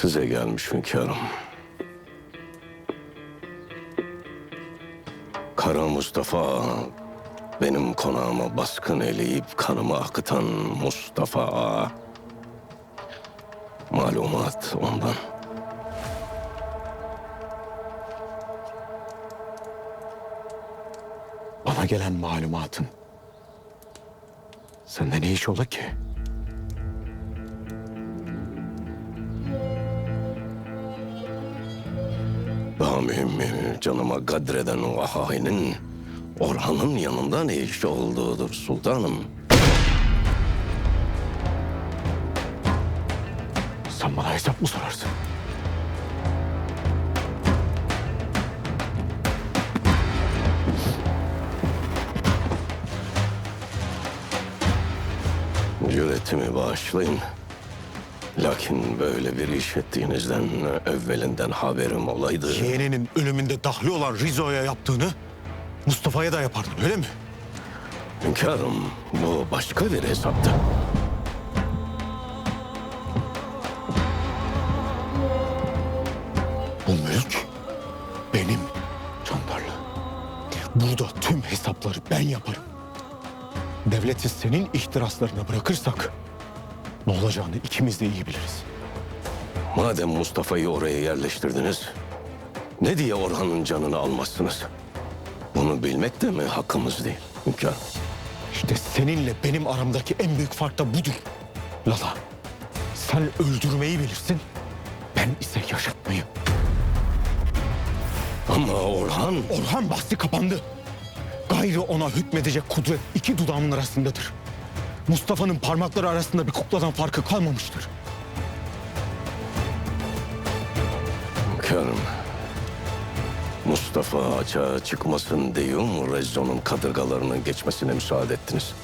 Size gelmiş hünkârım. Kara Mustafa benim konağıma baskın eleyip kanımı akıtan Mustafa. Malumat ondan. Bana gelen malumatın sende ne iş ola ki? Mühimi canıma kadreden o hainin Orhan'ın yanında ne işi olduğudur sultanım. Sen bana hesap mı sorarsın? Cüretimi bağışlayın. Lakin böyle bir iş ettiğinizden evvelinden haberim olaydı. Yeğeninin ölümünde dahli olan Rizo'ya yaptığını Mustafa'ya da yapardın öyle mi? Hünkârım bu başka bir hesaptı. Bu mülk benim Candarlı. Burada tüm hesapları ben yaparım. Devleti senin ihtiraslarına bırakırsak ne olacağını ikimiz de iyi biliriz. Madem Mustafa'yı oraya yerleştirdiniz, ne diye Orhan'ın canını almazsınız? Bunu bilmek de mi hakkımız değil hünkârım? İşte seninle benim aramdaki en büyük fark da budur. Lala, sen öldürmeyi bilirsin, ben ise yaşatmayı. Ama Orhan... Orhan bahsi kapandı. Gayrı ona hükmedecek kudret iki dudağımın arasındadır. Mustafa'nın parmakları arasında bir kukladan farkı kalmamıştır. Hünkârım, Mustafa açığa çıkmasın diyorum, Rezzo'nun kadırgalarının geçmesine müsaade ettiniz.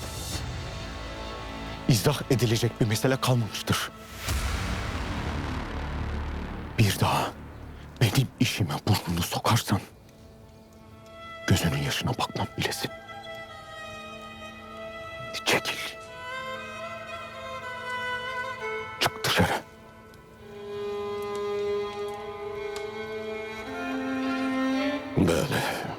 İzah edilecek bir mesele kalmamıştır. Bir daha benim işime burnunu sokarsan gözünün yaşına bakmam bilesin. Çekil. Dışarı. Böyle.